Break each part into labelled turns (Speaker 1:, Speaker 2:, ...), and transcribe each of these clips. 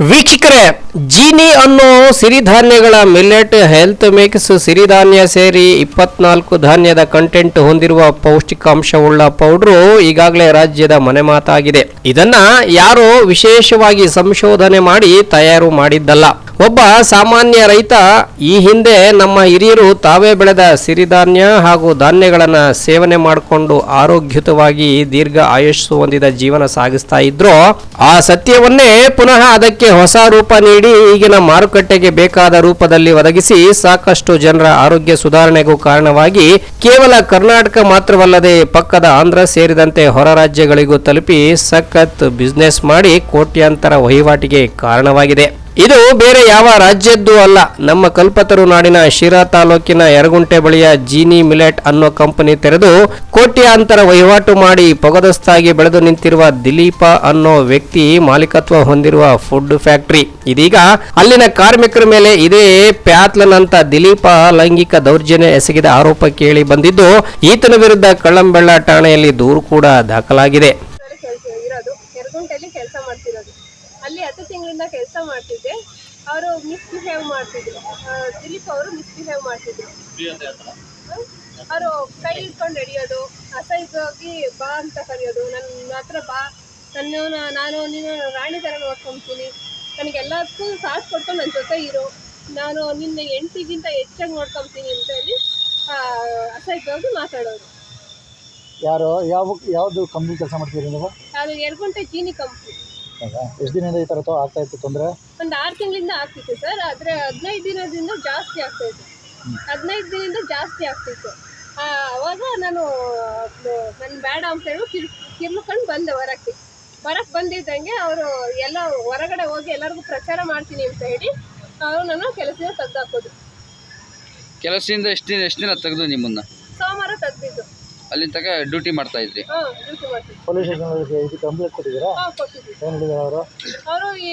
Speaker 1: ವೀಕ್ಷಕರೇ, ಜೀನಿ ಅನ್ನೋ ಸಿರಿಧಾನ್ಯಗಳ ಮಿಲ್ಲೆಟ್ ಹೆಲ್ತ್ ಮಿಕ್ಸ್ ಸಿರಿಧಾನ್ಯ ಸೇರಿ ಇಪ್ಪತ್ನಾಲ್ಕು ಧಾನ್ಯದ ಕಂಟೆಂಟ್ ಹೊಂದಿರುವ ಪೌಷ್ಟಿಕಾಂಶವುಳ್ಳ ಪೌಡ್ರು ಈಗಾಗಲೇ ರಾಜ್ಯದ ಮನೆ ಮಾತಾಗಿದೆ. ಇದನ್ನ ಯಾರೋ ವಿಶೇಷವಾಗಿ ಸಂಶೋಧನೆ ಮಾಡಿ ತಯಾರು ಮಾಡಿದ್ದಲ್ಲ. ಒಬ್ಬ ಸಾಮಾನ್ಯ ರೈತ ಈ ಹಿಂದೆ ನಮ್ಮ ಹಿರಿಯರು ತಾವೇ ಬೆಳೆದ ಸಿರಿಧಾನ್ಯ ಹಾಗೂ ಧಾನ್ಯಗಳನ್ನು ಸೇವನೆ ಮಾಡಿಕೊಂಡು ಆರೋಗ್ಯಯುತವಾಗಿ ದೀರ್ಘ ಆಯುಷ್ಸು ಹೊಂದಿದ ಜೀವನ ಸಾಗಿಸ್ತಾ ಇದ್ರು, ಆ ಸತ್ಯವನ್ನೇ ಪುನಃ ಅದಕ್ಕೆ ಹೊಸ ರೂಪ ನೀಡಿ ಈಗಿನ ಮಾರುಕಟ್ಟೆಗೆ ಬೇಕಾದ ರೂಪದಲ್ಲಿ ಒದಗಿಸಿ ಸಾಕಷ್ಟು ಜನರ ಆರೋಗ್ಯ ಸುಧಾರಣೆಗೂ ಕಾರಣವಾಗಿ ಕೇವಲ ಕರ್ನಾಟಕ ಮಾತ್ರವಲ್ಲದೆ ಪಕ್ಕದ ಆಂಧ್ರ ಸೇರಿದಂತೆ ಹೊರ ರಾಜ್ಯಗಳಿಗೂ ತಲುಪಿ ಸಖತ್ ಬಿಸ್ನೆಸ್ ಮಾಡಿ ಕೋಟ್ಯಾಂತರ ವಹಿವಾಟಿಗೆ ಕಾರಣವಾಗಿದೆ. ಇದು ಬೇರೆ ಯಾವ ರಾಜ್ಯದ್ದು ಅಲ್ಲ. ನಮ್ಮ ಕಲ್ಪತರು ನಾಡಿನ ಶಿರಾ ತಾಲೂಕಿನ ಯರಗುಂಟೆ ಬಳಿಯ ಜೀನಿ ಮಿಲೆಟ್ ಅನ್ನೋ ಕಂಪನಿ ತೆರೆದು ಕೋಟ್ಯಾಂತರ ವಹಿವಾಟು ಮಾಡಿ ಪೊಗದಸ್ತಾಗಿ ಬೆಳೆದು ನಿಂತಿರುವ ದಿಲೀಪ ಅನ್ನೋ ವ್ಯಕ್ತಿ ಮಾಲೀಕತ್ವ ಹೊಂದಿರುವ ಫುಡ್ ಫ್ಯಾಕ್ಟರಿ. ಇದೀಗ ಅಲ್ಲಿನ ಕಾರ್ಮಿಕರ ಮೇಲೆ ಇದೇ ಪ್ಯಾತ್ಲನಂತ ದಿಲೀಪ ಲೈಂಗಿಕ ದೌರ್ಜನ್ಯ ಎಸಗಿದ ಆರೋಪ ಕೇಳಿ ಬಂದಿದ್ದು, ಈತನ ವಿರುದ್ಧ ಕಳ್ಳಂಬೆಳ್ಳ ಠಾಣೆಯಲ್ಲಿ ದೂರು ಕೂಡ ದಾಖಲಾಗಿದೆ
Speaker 2: ಕೆಲಸ ಇರೋದು ಯರಗುಂಟೆಯಲ್ಲಿ ಕೆಲಸ ಮಾಡ್ತಿರೋದು ಅಲ್ಲಿ ಹತ್ತು ತಿಂಗಳಿಂದ ಕೆಲಸ ಮಾಡ್ತಿದ್ದೆ. ಅವರು ಮಿಸ್ಬಿಹೇವ್ ಮಾಡ್ತಿದ್ರು. ದಿಲೀಪ್ ಅವರು ಮಿಸ್ಬಿಹೇವ್ ಮಾಡ್ತಿದ್ರು. ಅವರು ಕೈ ಹಿಡ್ಕೊಂಡು ಹಿಡಿಯೋದು ಅಸಹ್ಯವಾಗಿ ಬಾ ಅಂತ ಕರೆಯೋದು ನನ್ನ ಹತ್ರ ಬಾ ನನ್ನ ನಾನು ನೀನು ರಾಣಿ ಥರ ನೋಡ್ಕೊತೀನಿ. ನನಗೆಲ್ಲದಕ್ಕೂ ಸಾಥ್ ಕೊಡ್ಕೊಂಡು ನನ್ನ ಜೊತೆ ಇರು. ನಾನು ನಿನ್ನ ಎಂಟಿಗಿಂತ ಹೆಚ್ಚಾಗಿ ನೋಡ್ಕೊತೀನಿ ಅಂತ ಹೇಳಿ ಅಸೈಜ್ ಅಸಹ್ಯವಾಗಿ ಮಾತಾಡೋರು
Speaker 3: ಯಾರು ಯಾವ ಯಾವುದು ಕಂಪ್ನಿ ಕೆಲಸ ಮಾಡ್ತೀರಿ ನೀವು
Speaker 2: ಅದು ಯರಗುಂಟೆ ಚೀನಿ ಕಂಪ್ನಿ
Speaker 3: ಎಷ್ಟು ದಿನದಿಂದ ಈ ಥರ ತೊ- ಆಗ್ತಾ ಇತ್ತು ತೊಂದರೆ?
Speaker 2: ಒಂದು ಆರು ತಿಂಗಳಿಂದ ಆಗ್ತಿತ್ತು ಸರ್. ಆದರೆ ಹದಿನೈದು ದಿನದಿಂದ ಜಾಸ್ತಿ ಆಗ್ತಾಯಿತ್ತು ಹದಿನೈದು ದಿನದಿಂದ ಜಾಸ್ತಿ ಆಗ್ತಿತ್ತು ಆ, ಅವಾಗ ನಾನು ನನ್ನ ಬೇಡ ಅಂತ ಹೇಳಿ ಕಿರ್ ಕಿರ್ಮಕೊಂಡು ಬಂದೆ ಹೊರಕ್ಕೆ. ಹೊರಕ್ಕೆ ಬಂದಿದ್ದಂಗೆ ಅವರು ಎಲ್ಲ ಹೊರಗಡೆ ಹೋಗಿ ಎಲ್ಲರಿಗೂ ಪ್ರಚಾರ ಮಾಡ್ತೀನಿ ಅಂತ ಹೇಳಿ ಅವರು ನನ್ನ ಕೆಲಸದಿಂದ ತೆಗ್ದಾಕೋದು
Speaker 4: ಕೆಲಸದಿಂದ ಎಷ್ಟು ದಿನ ಎಷ್ಟು ದಿನ ತೆಗೆದು ನಿಮ್ಮನ್ನು?
Speaker 2: ಸೋಮವಾರ ತೆಗ್ದಿದ್ದು.
Speaker 4: ಅಲ್ಲಿ ತನಕ ಡ್ಯೂಟಿ ಮಾಡ್ತಾ ಇದ್ರಿ.
Speaker 3: ಪೊಲೀಸ್ ಸ್ಟೇಷನ್ ಇದು ಕಂಪ್ಲೇಂಟ್ ಕೊಟ್ಟಿದ್ದೀರಾ? ಏನು ಹೇಳಿದ್ದಾರೆ ಅವರು?
Speaker 2: ಅವರು ಈ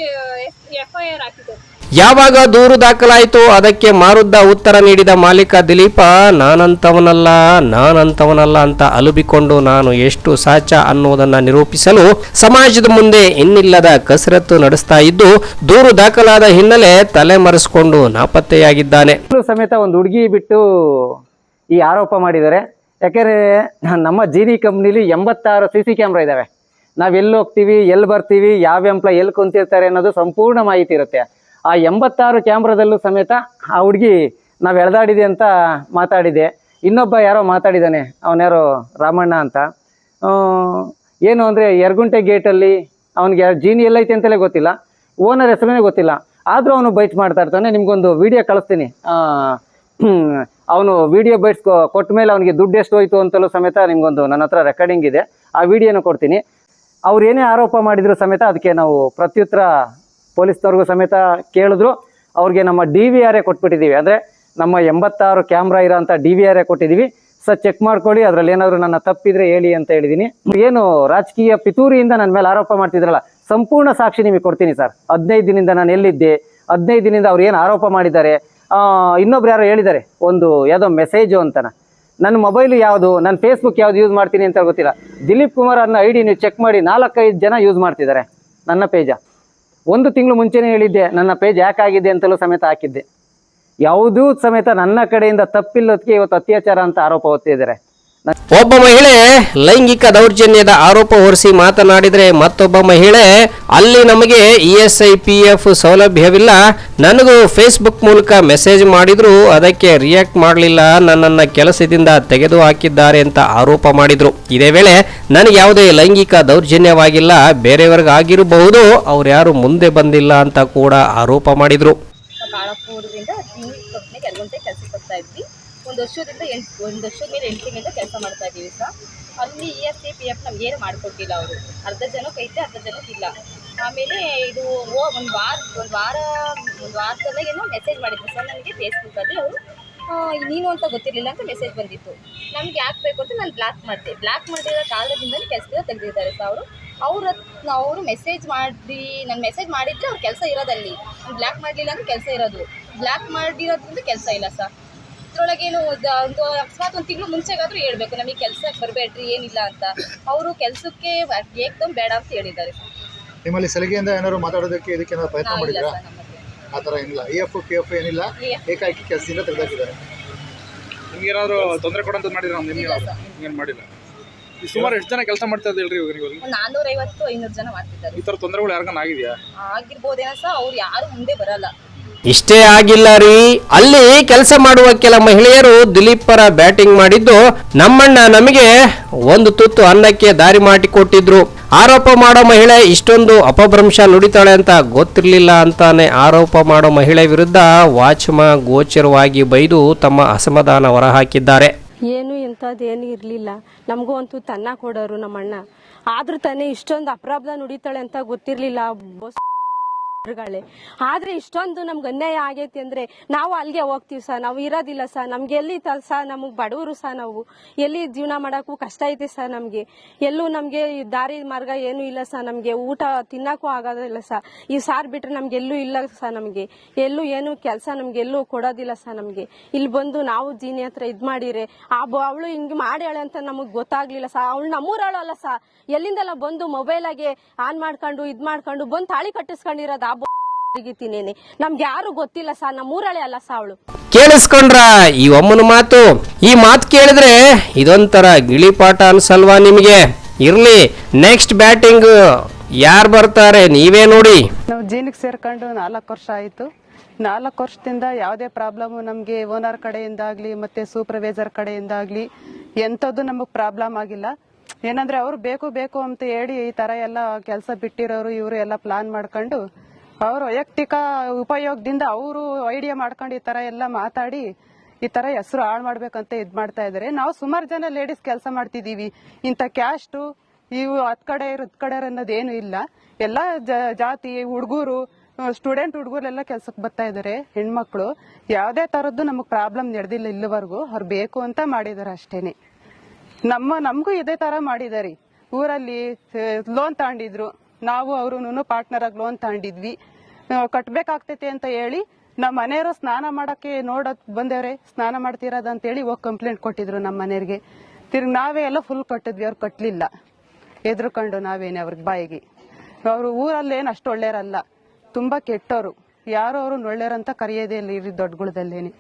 Speaker 2: ಎಫ್ ಐ ಆರ್ ಹಾಕಿದ್ದಾರೆ.
Speaker 1: ಯಾವಾಗ ದೂರು ದಾಖಲಾಯಿತು? ಅದಕ್ಕೆ ಮಾರುದ್ದ ಉತ್ತರ ನೀಡಿದ ಮಾಲೀಕ ದಿಲೀಪ ನಾನಂತವನಲ್ಲ ನಾನಂತವನಲ್ಲ ಅಂತ ಅಲುಬಿಕೊಂಡು ನಾನು ಎಷ್ಟು ಸಾಚ ಅನ್ನುವುದನ್ನ ನಿರೂಪಿಸಲು ಸಮಾಜದ ಮುಂದೆ ಇನ್ನಿಲ್ಲದ ಕಸರತ್ತು ನಡೆಸ್ತಾ ಇದ್ದು ದೂರು ದಾಖಲಾದ ಹಿನ್ನೆಲೆ ತಲೆಮರೆಸಿಕೊಂಡು ನಾಪತ್ತೆಯಾಗಿದ್ದಾನೆ.
Speaker 5: ಸಮೇತ ಒಂದು ಹುಡುಗಿ ಬಿಟ್ಟು ಈ ಆರೋಪ ಮಾಡಿದ್ದಾರೆ. ಯಾಕೆಂದರೆ ನಮ್ಮ ಜೀನಿ ಕಂಪ್ನಿಲಿ ಎಂಬತ್ತಾರು ಸಿ ಸಿ ಕ್ಯಾಮ್ರಾ ಇದ್ದಾವೆ ನಾವು ಎಲ್ಲಿ ಹೋಗ್ತೀವಿ ಎಲ್ಲಿ ಬರ್ತೀವಿ, ಯಾವ ಎಂಪ್ಲಾಯ್ ಎಲ್ಲಿ ಕುಂತಿರ್ತಾರೆ ಅನ್ನೋದು ಸಂಪೂರ್ಣ ಮಾಹಿತಿ ಇರುತ್ತೆ. ಆ ಎಂಬತ್ತಾರು ಕ್ಯಾಮ್ರಾದಲ್ಲೂ ಸಮೇತ ಆ ಹುಡುಗಿ ನಾವು ಎಳೆದಾಡಿದೆ ಅಂತ ಮಾತಾಡಿದೆ. ಇನ್ನೊಬ್ಬ ಯಾರೋ ಮಾತಾಡಿದ್ದಾನೆ ಅವನ್ಯಾರೋ ರಾಮಣ್ಣ ಅಂತ. ಏನು ಅಂದರೆ ಎರಗುಂಟೆ ಗೇಟಲ್ಲಿ ಅವನಿಗೆ ಜೀನಿ ಎಲ್ಲೈತೆ ಅಂತಲೇ ಗೊತ್ತಿಲ್ಲ. ಓನರ್ ಹೆಸರೇ ಗೊತ್ತಿಲ್ಲ. ಆದರೂ ಅವನು ಬೈಟ್ ಮಾಡ್ತಾ ಇರ್ತಾನೆ, ನಿಮ್ಗೊಂದು ವಿಡಿಯೋ ಕಳಿಸ್ತೀನಿ. ಅವನು ವಿಡಿಯೋ ಬೈಟ್ಸ್ ಕೊಟ್ಟ ಮೇಲೆ ಅವನಿಗೆ ದುಡ್ಡು ಎಷ್ಟು ಹೋಯ್ತು ಅಂತಲೂ ಸಮೇತ ನಿಮಗೊಂದು ನನ್ನ ಹತ್ರ ರೆಕಾರ್ಡಿಂಗ್ ಇದೆ. ಆ ವಿಡಿಯೋನ ಕೊಡ್ತೀನಿ. ಅವ್ರು ಏನೇ ಆರೋಪ ಮಾಡಿದ್ರು ಸಮೇತ ಅದಕ್ಕೆ ನಾವು ಪ್ರತ್ಯುತ್ತರ ಪೊಲೀಸ್ನವ್ರಿಗೂ ಸಮೇತ ಕೇಳಿದ್ರು. ಅವ್ರಿಗೆ ನಮ್ಮ ಡಿ ವಿ ಆರೇ ಕೊಟ್ಬಿಟ್ಟಿದ್ದೀವಿ ಅಂದರೆ ನಮ್ಮ ಎಂಬತ್ತಾರು ಕ್ಯಾಮ್ರಾ ಇರೋಂಥ ಡಿ ವಿ ಆರೇ ಕೊಟ್ಟಿದ್ದೀವಿ ಸರ್ ಚೆಕ್ ಮಾಡ್ಕೊಳ್ಳಿ. ಅದರಲ್ಲಿ ಏನಾದರೂ ನನ್ನ ತಪ್ಪಿದ್ರೆ ಹೇಳಿ ಅಂತ ಹೇಳಿದ್ದೀನಿ ಏನು ರಾಜಕೀಯ ಪಿತೂರಿಯಿಂದ ನನ್ನ ಮೇಲೆ ಆರೋಪ ಮಾಡ್ತಿದ್ರಲ್ಲ, ಸಂಪೂರ್ಣ ಸಾಕ್ಷಿ ನಿಮಗೆ ಕೊಡ್ತೀನಿ ಸರ್. ಹದಿನೈದು ದಿನದಿಂದ ನಾನು ಎಲ್ಲಿದ್ದೆ? ಹದಿನೈದು ದಿನದಿಂದ ಅವ್ರು ಏನು ಆರೋಪ ಮಾಡಿದ್ದಾರೆ? ಇನ್ನೊಬ್ರು ಯಾರೋ ಹೇಳಿದ್ದಾರೆ, ಒಂದು ಯಾವುದೋ ಮೆಸೇಜು ಅಂತನ. ನನ್ನ ಮೊಬೈಲ್ ಯಾವುದು, ನನ್ನ ಫೇಸ್ಬುಕ್ ಯಾವ್ದು ಯೂಸ್ ಮಾಡ್ತೀನಿ ಅಂತ ಗೊತ್ತಿಲ್ಲ. ದಿಲೀಪ್ ಕುಮಾರ್ ಅನ್ನೋ ಐ ಡಿ ನೀವು ಚೆಕ್ ಮಾಡಿ ನಾಲ್ಕೈದು ಜನ ಯೂಸ್ ಮಾಡ್ತಿದ್ದಾರೆ, ನನ್ನ ಪೇಜ ಒಂದು ತಿಂಗಳು ಮುಂಚೆನೇ ಹೇಳಿದ್ದೆ, ನನ್ನ ಪೇಜ್ ಯಾಕಾಗಿದೆ ಅಂತಲೂ ಸಮೇತ ಹಾಕಿದ್ದೆ. ಯಾವುದೂ ಸಮೇತ ನನ್ನ ಕಡೆಯಿಂದ ತಪ್ಪಿಲ್ಲದಕ್ಕೆ ಇವತ್ತು ಅತ್ಯಾಚಾರ ಅಂತ ಆರೋಪ ಹೊತ್ತಿದ್ದಾರೆ.
Speaker 1: ಒಬ್ಬ ಮಹಿಳೆ ಲೈಂಗಿಕ ದೌರ್ಜನ್ಯದ ಆರೋಪ ಹೊರಿಸಿ ಮಾತನಾಡಿದರೆ ಮತ್ತೊಬ್ಬ ಮಹಿಳೆ, ಅಲ್ಲಿ ನಮಗೆ E S I, P F ಸೌಲಭ್ಯವಿಲ್ಲ. ನನಗೂ ಫೇಸ್ಬುಕ್ ಮೂಲಕ ಮೆಸೇಜ್ ಮಾಡಿದ್ರು, ಅದಕ್ಕೆ ರಿಯಾಕ್ಟ್ ಮಾಡಲಿಲ್ಲ, ನನ್ನನ್ನು ಕೆಲಸದಿಂದ ತೆಗೆದು ಹಾಕಿದ್ದಾರೆ ಅಂತ ಆರೋಪ ಮಾಡಿದ್ರು. ಇದೇ ವೇಳೆ ನನಗೆ ಯಾವುದೇ ಲೈಂಗಿಕ ದೌರ್ಜನ್ಯವಾಗಿಲ್ಲ ಬೇರೆಯವ್ರಿಗೆ ಆಗಿರಬಹುದು ಅವ್ರು ಯಾರು ಮುಂದೆ ಬಂದಿಲ್ಲ ಅಂತ ಕೂಡ ಆರೋಪ ಮಾಡಿದ್ರು.
Speaker 6: ಒಂದು ವರ್ಷದಿಂದ ಎಂಟು, ಒಂದು ವರ್ಷದ ಮೇಲೆ ಎಂಟು ತಿಂಗಳಿಂದ ಕೆಲಸ ಮಾಡ್ತಾ ಇದ್ದೀವಿ ಸರ್. ಅಲ್ಲಿ E S C P F ನಮ್ಗೆ ಏನು ಮಾಡಿಕೊಟ್ಟಿಲ್ಲ ಅವರು. ಅರ್ಧ ಜನಕ್ಕೆ ಐತೆ, ಅರ್ಧ ಜನಕ್ಕೆ ಇಲ್ಲ. ಆಮೇಲೆ ಇದು ಓ, ಒಂದು ವಾರ ಒಂದು ವಾರ, ಒಂದು ವಾರದಲ್ಲೇನೋ ಮೆಸೇಜ್ ಮಾಡಿದ್ರು. ಸರ್, ನನಗೆ ಫೇಸ್ಬುಕ್ಕಲ್ಲಿ ಅವರು ನೀನು ಅಂತ ಗೊತ್ತಿರಲಿಲ್ಲ ಅಂತ ಮೆಸೇಜ್ ಬಂದಿತ್ತು. ನಮ್ಗೆ ಯಾಕೆ ಬೇಕು ಅಂತ ನಾನು ಬ್ಲಾಕ್ ಮಾಡಿದೆ. ಬ್ಲಾಕ್ ಮಾಡಿರೋ ಕಾರಣದಿಂದಲೇ ಕೆಲಸದಿಂದ ತೆಗೆದಿದ್ದಾರೆ ಸರ್ ಅವರು. ಅವ್ರ ಅವರು ಮೆಸೇಜ್ ಮಾಡಿ ನಾನು ಮೆಸೇಜ್ ಮಾಡಿದರೆ ಅವ್ರ ಕೆಲಸ ಇರೋದಲ್ಲಿ ಬ್ಲ್ಯಾಕ್ ಮಾಡಲಿಲ್ಲ ಅಂದ್ರೆ ಕೆಲಸ ಇರೋದು. ಬ್ಲ್ಯಾಕ್ ಮಾಡಿರೋದ್ರಿಂದ ಕೆಲಸ ಇಲ್ಲ ಸರ್ ಇದ್ರೊಳಗೇನು ದ- ಒಂದು ಅಕಸ್ಮಾತ್ ಒಂದು ತಿಂಗಳು ಮುಂಚೆಗಾದರೂ ಹೇಳ್ಬೇಕು ನಮಗೆ ಕೆಲಸಕ್ಕೆ ಬರಬೇಡ್ರಿ ಏನಿಲ್ಲ ಅಂತ. ಅವರು ಕೆಲಸಕ್ಕೆ ಏಕ್ದಮ್ ಬೇಡ ಅಂತ ಹೇಳಿದ್ದಾರೆ.
Speaker 3: ನಿಮ್ಮಲ್ಲಿ ಸಲಿಗೆಯಿಂದ ಏನಾದ್ರು ಮಾತಾಡೋದಕ್ಕೆ ಇದಕ್ಕೆ ಏನಾದ್ರು ಪ್ರಯತ್ನ ಮಾಡಿದ್ರ?
Speaker 6: ಸರ್
Speaker 3: ಆ ಥರ ಏನಿಲ್ಲ. ಇ ಎಫ್ ಪಿ ಎಫ್ ಏನಿಲ್ಲ.
Speaker 6: EF.
Speaker 3: ಏಕಾಏಕಿ ಕೆಲಸದಿಂದ ತೆಗೆದಾಕಿದ್ದಾರೆ.
Speaker 7: ನಿಮ್ಗೆ ಏನಾದ್ರು ತೊಂದರೆ ಕೊಡಂತ ಮಾಡಿದ್ರೆ? ನಿಮ್ಗೆ
Speaker 6: ಇಲ್ಲ ಸರ್.
Speaker 7: ಏನು ಮಾಡಿಲ್ಲ. ಈ ಸುಮಾರು ಎಷ್ಟು ಜನ ಕೆಲಸ ಮಾಡ್ತಾ ಇದ್ದೀರಿ ಇವಾಗ ನೀವು
Speaker 6: ನಾನ್ನೂರೈವತ್ತು ಐನೂರು ಜನ ಮಾಡ್ತಿದ್ದಾರೆ.
Speaker 7: ಈ ಥರ ತೊಂದರೆಗಳು ಯಾರಿಗಾನ ಆಗಿದೆಯಾ?
Speaker 6: ಆಗಿರ್ಬೋದೇನೋ ಸಹ ಅವ್ರು ಯಾರು ಮುಂದೆ ಬರಲ್ಲ.
Speaker 1: ಇಷ್ಟೇ ಆಗಿಲ್ಲ ರೀ. ಅಲ್ಲಿ ಕೆಲಸ ಮಾಡುವ ಕೆಲ ಮಹಿಳೆಯರು ದಿಲೀಪ್ ಪರ ಬ್ಯಾಟಿಂಗ್ ಮಾಡಿದ್ದು ನಮ್ಮಣ್ಣ ನಮಗೆ ಒಂದು ತುತ್ತು ಅನ್ನಕ್ಕೆ ದಾರಿ ಮಾಡಿಕೊಟ್ಟಿದ್ರು. ಆರೋಪ ಮಾಡೋ ಮಹಿಳೆ ಇಷ್ಟೊಂದು ಅಪಭ್ರಂಶ ನುಡಿತಾಳೆ ಅಂತ ಗೊತ್ತಿರಲಿಲ್ಲ ಅಂತಾನೆ ಆರೋಪ ಮಾಡೋ ಮಹಿಳೆ ವಿರುದ್ಧ ವಾಚ್ಮ ಗೋಚರವಾಗಿ ಬೈದು ತಮ್ಮ ಅಸಮಾಧಾನ ಹೊರಹಾಕಿದ್ದಾರೆ.
Speaker 8: ಏನು ಇಂಥದ್ದೇನು ಇರಲಿಲ್ಲ. ನಮಗೂ ಅಂತೂ ತನ್ನ ಕೊಡೋರು ನಮ್ಮಣ್ಣ. ಆದ್ರೂ ತಾನೇ ಇಷ್ಟೊಂದು ಅಪರಾಧ ನುಡಿತಾಳೆ ಅಂತ ಗೊತ್ತಿರಲಿಲ್ಲ. ಆದ್ರೆ ಇಷ್ಟೊಂದು ನಮ್ಗೆ ಅನ್ಯಾಯ ಆಗೈತಿ ಅಂದ್ರೆ ನಾವು ಅಲ್ಲಿಗೆ ಹೋಗ್ತೀವಿ ಸರ್. ನಾವು ಇರೋದಿಲ್ಲ ಸರ್. ನಮ್ಗೆ ಎಲ್ಲಿ ತಲ್ಸ ನಮಗೆ ಬಡವರು ಸರ್ ನಾವು. ಎಲ್ಲಿ ಜೀವನ ಮಾಡಕ್ಕೂ ಕಷ್ಟ ಐತಿ ಸರ್ ನಮ್ಗೆ. ಎಲ್ಲೂ ನಮ್ಗೆ ದಾರಿ ಮಾರ್ಗ ಏನು ಇಲ್ಲ ಸರ್ ನಮ್ಗೆ. ಊಟ ತಿನ್ನಕ್ಕೂ ಆಗೋದಿಲ್ಲ ಸರ್. ಈ ಸಾರ್ ಬಿಟ್ರೆ ನಮ್ಗೆ ಎಲ್ಲೂ ಇಲ್ಲ ಸರ್ ನಮ್ಗೆ. ಎಲ್ಲೂ ಏನು ಕೆಲಸ ನಮ್ಗೆ ಎಲ್ಲೂ ಕೊಡೋದಿಲ್ಲ ಸರ್ ನಮ್ಗೆ. ಇಲ್ಲಿ ಬಂದು ನಾವು ಜೀನಿ ಹತ್ರ ಇದ್ ಮಾಡಿರಿ, ಆ ಅವಳು ಹಿಂಗೆ ಮಾಡ್ಯಾಳೆ ಅಂತ ನಮಗ್ ಗೊತ್ತಾಗ್ಲಿಲ್ಲ ಸರ್. ಅವಳು ನಮ್ಮೂರವಳು ಅಲ್ಲ ಸರ್. ಎಲ್ಲಿಂದೆಲ್ಲ ಬಂದು ಮೊಬೈಲಾಗೆ ಆನ್ ಮಾಡ್ಕೊಂಡು, ಇದ್ ಮಾಡ್ಕೊಂಡು, ಬಂದು ತಾಳಿ ಕಟ್ಟಿಸ್ಕೊಂಡಿರೋದು ನೇನೆ ನಮ್ಗೆ ಯಾರು ಗೊತ್ತಿಲ್ಲ ಸಾಲ ನಮ್ಮ ಊರಳೆ ಅಲ್ಲ ಸಾವಳು
Speaker 1: ಕೇಳಿಸ್ಕೊಂಡ್ರ ಈ ಒಮ್ಮನ ಮಾತು? ಈ ಮಾತು ಕೇಳಿದ್ರೆ ಇದೊಂಥರ ಗಿಳಿಪಾಠ ಅನ್ಸಲ್ವಾ ನಿಮಗೆ? ಇರ್ಲಿ ನೆಕ್ಸ್ಟ್ ಬ್ಯಾಟಿಂಗ್ ಯಾರು ಬರ್ತಾರೆ ನೀವೇ ನೋಡಿ.
Speaker 9: ನಾವು ಜೀನಿಗೆ ಸೇರ್ಕೊಂಡು ನಾಲ್ಕು ವರ್ಷ ಆಯಿತು. ನಾಲ್ಕು ವರ್ಷದಿಂದ ಯಾವುದೇ ಪ್ರಾಬ್ಲಮ್ಮು ನಮಗೆ ಓನರ್ ಕಡೆಯಿಂದಾಗಲಿ ಮತ್ತು ಸೂಪರ್ವೈಸರ್ ಕಡೆಯಿಂದಾಗಲಿ ಎಂಥದ್ದು ನಮಗೆ ಪ್ರಾಬ್ಲಮ್ ಆಗಿಲ್ಲ. ಏನಂದ್ರೆ ಅವರು ಬೇಕು ಬೇಕು ಅಂತ ಹೇಳಿ ಈ ಥರ ಎಲ್ಲ ಕೆಲಸ ಬಿಟ್ಟಿರೋರು ಇವರು ಎಲ್ಲ ಪ್ಲಾನ್ ಮಾಡ್ಕೊಂಡು ಅವರು ವೈಯಕ್ತಿಕ ಉಪಯೋಗದಿಂದ ಅವರು ಐಡಿಯಾ ಮಾಡ್ಕೊಂಡು ಈ ತರ ಎಲ್ಲ ಮಾತಾಡಿ ಈ ತರ ಹೆಸರು ಹಾಳು ಮಾಡ್ಬೇಕಂತ ಇದ್ ಮಾಡ್ತಾ ಇದಾರೆ. ನಾವು ಸುಮಾರು ಜನ ಲೇಡೀಸ್ ಕೆಲಸ ಮಾಡ್ತಿದೀವಿ. ಇಂಥ ಕ್ಯಾಸ್ಟ್ ಇವು ಹತ್ ಕಡೆ ಹತ್ ಕಡೆ ಅನ್ನೋದೇನು ಇಲ್ಲ. ಎಲ್ಲ ಜಾತಿ, ಹುಡುಗರು ಸ್ಟೂಡೆಂಟ್ ಹುಡುಗರೆಲ್ಲ ಕೆಲ್ಸಕ್ಕೆ ಬರ್ತಾ ಇದಾರೆ, ಹೆಣ್ಮಕ್ಳು. ಯಾವ್ದೇ ತರದ್ದು ನಮಗೆ ಪ್ರಾಬ್ಲಮ್ ನಡೆದಿಲ್ಲ ಇಲ್ಲಿವರೆಗೂ. ಅವ್ರು ಬೇಕು ಅಂತ ಮಾಡಿದಾರೆ ಅಷ್ಟೇನೆ. ನಮ್ಮ, ನಮಗೂ ಇದೇ ತರ ಮಾಡಿದಾರೆ. ಊರಲ್ಲಿ ಲೋನ್ ತಗೊಂಡಿದ್ರು ನಾವು ಅವ್ರೂ ಪಾರ್ಟ್ನರ್ ಆಗಿ ಲೋನ್ ತಗೊಂಡಿದ್ವಿ ಕಟ್ಬೇಕಾಗ್ತೈತೆ ಅಂತ ಹೇಳಿ ನಮ್ಮ ಮನೆಯವರು ಸ್ನಾನ ಮಾಡಕ್ಕೆ ನೋಡಕ್ ಬಂದೇವ್ರೆ, ಸ್ನಾನ ಮಾಡ್ತಿರೋದು ಅಂತ ಹೇಳಿ ಹೋಗಿ ಕಂಪ್ಲೇಂಟ್ ಕೊಟ್ಟಿದ್ರು ನಮ್ಮ ಮನೆಯವ್ರಿಗೆ. ತಿರ್ಗಿ ನಾವೇ ಎಲ್ಲ ಫುಲ್ ಕಟ್ಟಿದ್ವಿ, ಅವ್ರು ಕಟ್ಲಿಲ್ಲ. ಎದ್ರುಕೊಂಡು ನಾವೇನೆ ಅವ್ರಿಗೆ ಬಾಯಿಗೆ. ಅವರು ಊರಲ್ಲಿ ಏನು ಅಷ್ಟು ಒಳ್ಳೆಯರಲ್ಲ ತುಂಬಾ ಕೆಟ್ಟವರು. ಯಾರು ಅವ್ರನ್ನ ಒಳ್ಳೆಯರಂತ ಕರೆಯೋದೇ ಇಲ್ಲ ಇರಿ ದೊಡ್ಡಗುಳದಲ್ಲೇನೆ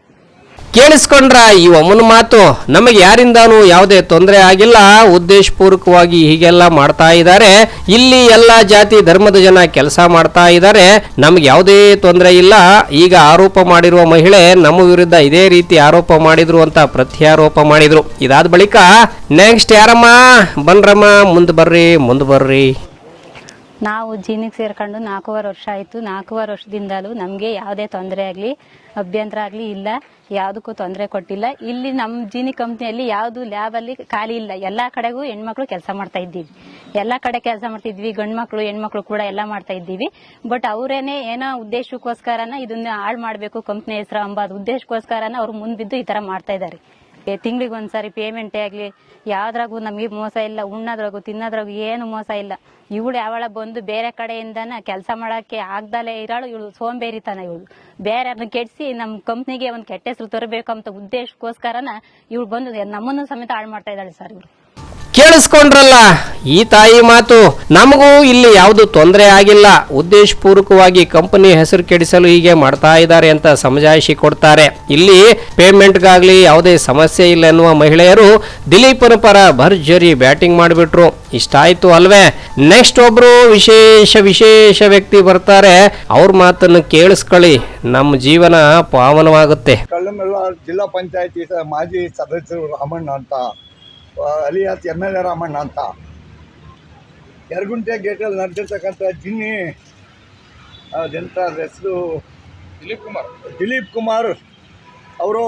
Speaker 1: ಕೇಳಿಸ್ಕೊಂಡ್ರ ಈ ಒಮ್ಮನ ಮಾತು. ನಮಗೆ ಯಾರಿಂದಾನು ಯಾವುದೇ ತೊಂದರೆ ಆಗಿಲ್ಲ. ಉದ್ದೇಶಪೂರ್ವಕವಾಗಿ ಹೀಗೆಲ್ಲ ಮಾಡ್ತಾ ಇದ್ದಾರೆ. ಇಲ್ಲಿ ಎಲ್ಲ ಜಾತಿ ಧರ್ಮದ ಜನ ಕೆಲಸ ಮಾಡ್ತಾ ಇದ್ದಾರೆ. ನಮ್ಗೆ ಯಾವುದೇ ತೊಂದರೆ ಇಲ್ಲ. ಈಗ ಆರೋಪ ಮಾಡಿರುವ ಮಹಿಳೆ ನಮ್ಮ ವಿರುದ್ಧ ಇದೇ ರೀತಿ ಆರೋಪ ಮಾಡಿದ್ರು ಅಂತ ಪ್ರತ್ಯಾರೋಪ ಮಾಡಿದ್ರು. ಇದಾದ ಬಳಿಕ ನೆಕ್ಸ್ಟ್ ಯಾರಮ್ಮ? ಬನ್ರಮ್ಮ, ಮುಂದೆ ಬರ್ರಿ ಮುಂದೆ ಬರ್ರಿ.
Speaker 10: ನಾವು ಜೀನಿಗೆ ಸೇರ್ಕೊಂಡು ನಾಲ್ಕೂವರೆ ವರ್ಷ ಆಯಿತು. ನಾಲ್ಕೂವರೆ ವರ್ಷದಿಂದಲೂ ನಮಗೆ ಯಾವುದೇ ತೊಂದರೆ ಆಗಲಿ, ಅಭ್ಯಂತರ ಆಗಲಿ ಇಲ್ಲ. ಯಾವುದಕ್ಕೂ ತೊಂದರೆ ಕೊಟ್ಟಿಲ್ಲ. ಇಲ್ಲಿ ನಮ್ಮ ಜೀನಿ ಕಂಪ್ನಿಯಲ್ಲಿ ಯಾವುದು ಲ್ಯಾಬಲ್ಲಿ ಖಾಲಿ ಇಲ್ಲ. ಎಲ್ಲ ಕಡೆಗೂ ಹೆಣ್ಮಕ್ಳು ಕೆಲಸ ಮಾಡ್ತಾ ಇದ್ದೀವಿ. ಎಲ್ಲ ಕಡೆ ಕೆಲಸ ಮಾಡ್ತಿದ್ವಿ. ಗಂಡು ಮಕ್ಕಳು ಹೆಣ್ಮಕ್ಳು ಕೂಡ ಎಲ್ಲ ಮಾಡ್ತಾ ಇದ್ದೀವಿ. ಬಟ್ ಅವರೇನೆ ಏನೋ ಉದ್ದೇಶಕ್ಕೋಸ್ಕರನ ಇದನ್ನ ಹಾಳು ಮಾಡಬೇಕು. ಕಂಪ್ನಿ ಹೆಸರು ಅಂಬಾದ ಉದ್ದೇಶಕ್ಕೋಸ್ಕರನ ಅವ್ರು ಮುಂದಿದ್ದು ಈ ಥರ ಮಾಡ್ತಾ ಇದ್ದಾರೆ ತಿಂಗಳಿಗೆ ಒಂದ್ಸಾರಿ ಪೇಮೆಂಟೇ ಆಗಲಿ, ಯಾವ್ದ್ರಾಗೂ ನಮಗೆ ಮೋಸ ಇಲ್ಲ, ಉಣ್ಣೋದ್ರಾಗು, ತಿನ್ನೋದ್ರಾಗು ಏನು ಮೋಸ ಇಲ್ಲ. ಇವಳು ಯಾವಳ ಬಂದು ಬೇರೆ ಕಡೆಯಿಂದನ ಕೆಲಸ ಮಾಡಕ್ಕೆ ಆಗ್ದಲೇ ಇರೋಳು, ಇವಳು ಸೋಂಬೇರಿತನ ಇವಳು. ಬೇರೆ ಕೆಡಿಸಿ ನಮ್ಮ ಕಂಪ್ನಿಗೆ ಒಂದು ಕೆಟ್ಟ ಹೆಸರು ತರಬೇಕು ಅಂತ ಉದ್ದೇಶಕ್ಕೋಸ್ಕರನ ಇವಳು ಬಂದು ನಮ್ಮನ್ನು ಸಮೇತ ಹಾಳು ಮಾಡ್ತಾ ಇದ್ದಾಳೆ ಸರ್ ಇವರು.
Speaker 1: ಕೇಳಿಸ್ಕೊಂಡ್ರಲ್ಲ? ಈ ತಾಯಿ ಮಾತು ನಮಗೂ ಇಲ್ಲಿ ಯಾವುದು ತೊಂದರೆ ಆಗಿಲ್ಲ. ಉದ್ದೇಶಪೂರ್ವಕವಾಗಿ ಕಂಪನಿ ಹೆಸರು ಕೆಡಿಸಲು ಹೀಗೆ ಮಾಡ್ತಾ ಇದ್ದಾರೆ ಅಂತ ಸಮಜಾಯಿಷಿ ಕೊಡ್ತಾರೆ. ಇಲ್ಲಿ ಪೇಮೆಂಟ್ಗಾಗ್ಲಿ ಯಾವುದೇ ಸಮಸ್ಯೆ ಇಲ್ಲ ಎನ್ನುವ ಮಹಿಳೆಯರು ದಿಲೀಪನ ಪರ ಭರ್ಜರಿ ಬ್ಯಾಟಿಂಗ್ ಮಾಡಿಬಿಟ್ರು. ಇಷ್ಟಾಯ್ತು ಅಲ್ವೇ? ನೆಕ್ಸ್ಟ್ ಒಬ್ರು ವಿಶೇಷ ವಿಶೇಷ ವ್ಯಕ್ತಿ ಬರ್ತಾರೆ. ಅವ್ರ ಮಾತನ್ನು ಕೇಳಿಸ್ಕೊಳ್ಳಿ. ನಮ್ಮ ಜೀವನ ಪಾವನವಾಗುತ್ತೆ.
Speaker 11: ಜಿಲ್ಲಾ ಪಂಚಾಯತಿ ಮಾಜಿ ಸದಸ್ಯರು ರಾಮಣ್ಣ ಅಂತ. Alias M L A Ramanna ಅಂತ. ಯರಗುಂಟೆ ಗೇಟಲ್ಲಿ ನಡೆದಿರ್ತಕ್ಕಂಥ ಜಿನ್ನಿ ಅದೆಂಥ ಹೆಸರು?
Speaker 7: ದಿಲೀಪ್ ಕುಮಾರ್.
Speaker 11: ದಿಲೀಪ್ ಕುಮಾರ್ ಅವರು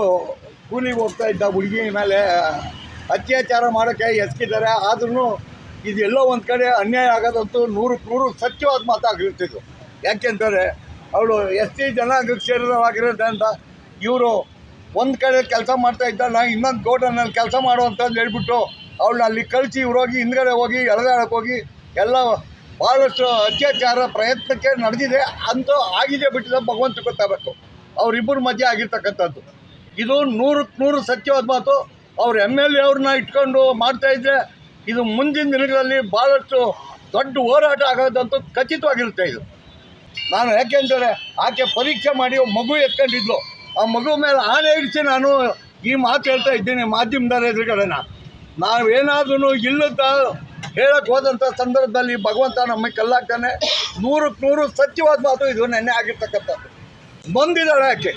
Speaker 11: ಕೂಲಿಗೆ ಹೋಗ್ತಾ ಇದ್ದ ಹುಡುಗಿ ಮೇಲೆ ಅತ್ಯಾಚಾರ ಮಾಡೋಕ್ಕೆ ಎಸ್ಕಿದ್ದಾರೆ. ಆದ್ರೂ ಇದೆಲ್ಲೋ ಒಂದು ಕಡೆ ಅನ್ಯಾಯ ಆಗೋದಂತೂ ನೂರಕ್ಕೆ ನೂರು ಸತ್ಯವಾದ ಮಾತಾಗಿರ್ತಿದ್ರು ಯಾಕೆಂದರೆ ಅವಳು ಎಸ್ ಟಿ ಜನಾಂಗಕ್ಕೆ ಸೇರಿದವಾಗಿರೋದ್ರಿಂದ ಇವರು ಒಂದು ಕಡೆ ಕೆಲಸ ಮಾಡ್ತಾ ಇದ್ದ ನಾ ಇನ್ನೊಂದು ಗೋಡನಲ್ಲಿ ಕೆಲಸ ಮಾಡುವಂತಂದು ಹೇಳ್ಬಿಟ್ಟು ಅವಳನ್ನ ಅಲ್ಲಿ ಕಳಿಸಿ ಇವ್ರು ಹೋಗಿ ಹಿಂದ್ಗಡೆ ಹೋಗಿ ಎಳೆದಾಡಕ್ಕೆ ಹೋಗಿ ಎಲ್ಲ ಭಾಳಷ್ಟು ಅತ್ಯಾಚಾರ ಪ್ರಯತ್ನಕ್ಕೆ ನಡೆದಿದೆ ಅಂತೂ ಆಗಿದೆ ಬಿಟ್ಟಿದ ಭಗವಂತ ಗೊತ್ತಾಗಬೇಕು. ಅವರಿಬ್ಬರ ಮಧ್ಯೆ ಆಗಿರ್ತಕ್ಕಂಥದ್ದು. ಇದು ನೂರಕ್ಕೆ ನೂರು ಸತ್ಯವಾದ ಮಾತು. ಅವ್ರ ಎಂ ಎಲ್ ಎ ಅವ್ರನ್ನ ಇಟ್ಕೊಂಡು ಮಾಡ್ತಾ ಇದ್ರೆ ಇದು ಮುಂದಿನ ದಿನಗಳಲ್ಲಿ ಭಾಳಷ್ಟು ದೊಡ್ಡ ಹೋರಾಟ ಆಗೋದಂತೂ ಖಚಿತವಾಗಿರುತ್ತೆ ಇದು. ನಾನು ಯಾಕೆಂದರೆ ಆಕೆ ಪರೀಕ್ಷೆ ಮಾಡಿ ಮಗು ಎತ್ಕೊಂಡಿದ್ಲು. ಆ ಮಗು ಮೇಲೆ ಆನೆ ಇಡಿಸಿ ನಾನು ಈ ಮಾತು ಹೇಳ್ತಾ ಇದ್ದೀನಿ ಮಾಧ್ಯಮದವ್ರ ಎದುರುಗಡೆನ. ನಾವೇನಾದ್ರೂ ಇಲ್ಲದ ಹೇಳಕ್ಕೆ ಹೋದಂಥ ಸಂದರ್ಭದಲ್ಲಿ ಭಗವಂತ ನಮಗೆ ಕಲ್ಲಾಗ್ತಾನೆ. ನೂರಕ್ಕೆ ನೂರು ಸತ್ಯವಾದ ಮಾತು ಇದು ನೆನ್ನೆ ಆಗಿರ್ತಕ್ಕಂಥದ್ದು. ನೊಂದಿದ್ದಾಳೆ ಆಕೆ.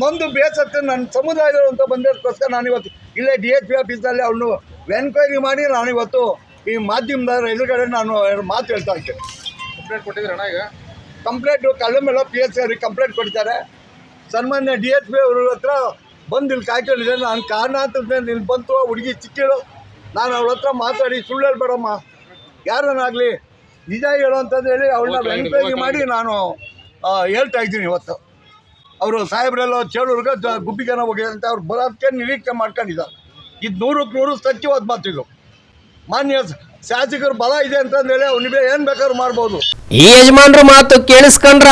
Speaker 11: ನೊಂದು ಬೇಸತ್ತೆ ನನ್ನ ಸಮುದಾಯದವರು ಅಂತ ಬಂದಿರೋದಕ್ಕೋಸ್ಕರ ನಾನಿವತ್ತು ಇಲ್ಲೇ ಡಿ ಎಚ್ ಪಿ ಆಫೀಸಲ್ಲಿ ಅವನು ಎನ್ಕ್ವೈರಿ ಮಾಡಿ ನಾನಿವತ್ತು ಈ ಮಾಧ್ಯಮದಾರ ಎದುರುಗಡೆ ನಾನು ಮಾತು ಹೇಳ್ತಾ ಇದ್ದೇನೆ
Speaker 7: ಕಂಪ್ಲೇಂಟ್ ಕೊಟ್ಟಿದ್ರಣ್ಣ ಈಗ?
Speaker 11: ಕಂಪ್ಲೇಂಟು ಮೇಲೆ ಪಿ ಎಸ್ ಅವ್ರಿಗೆ ಕಂಪ್ಲೇಂಟ್ ಕೊಡ್ತಾರೆ ಸನ್ಮಾನ್ಯ ಡಿ ಎಚ್ ಪಿ ಅವ್ರ ಹತ್ರ ಬಂದು ಇಲ್ಲಿ ಕಾಯ್ಕೊಂಡಿದ್ದೆ. ನಾನು ಕಾರಣಾಂತರದಿಂದ ನಿನ್ನ ಬಂತು ಹುಡುಗಿ ಚಿಕ್ಕಿಳು. ನಾನು ಅವಳ ಹತ್ರ ಮಾತಾಡಿ ಸುಳ್ಳು ಹೇಳ್ಬೇಡಮ್ಮ. ಯಾರನ್ನಾಗಲಿ ನಿಜ ಹೇಳು ಅಂತಂದು ಹೇಳಿ ಅವಳನ್ನ ಎನ್ಕ್ವೈರಿ ಮಾಡಿ ನಾನು ಹೇಳ್ತಾ ಇದ್ದೀನಿ ಇವತ್ತು. ಅವರು ಸಾಹೇಬ್ರೆಲ್ಲ ಚೇಳೂರ್ಗೆ ಗುಬ್ಬಿಗನ ಹೋಗಿದೆ ಅಂತ ಅವ್ರು ಬರೋದಕ್ಕೆ ನಿರೀಕ್ಷೆ ಮಾಡ್ಕೊಂಡಿದ್ದಾರೆ. ಇದು ನೂರಕ್ಕೆ ನೂರು ಸತ್ಯವಾದ ಮಾತು ಇದು. ಮಾನ್ಯ ಶಾಸಕರು ಬಲ ಇದೆ ಅಂತಂದೇಳಿ ಅವ್ನಿಗೆ ಏನು ಬೇಕಾದ್ರೂ ಮಾಡ್ಬೋದು.
Speaker 1: ಈ ಯಜಮಾನ್ರ ಮಾತು ಕೇಳಿಸ್ಕೊಂಡ್ರ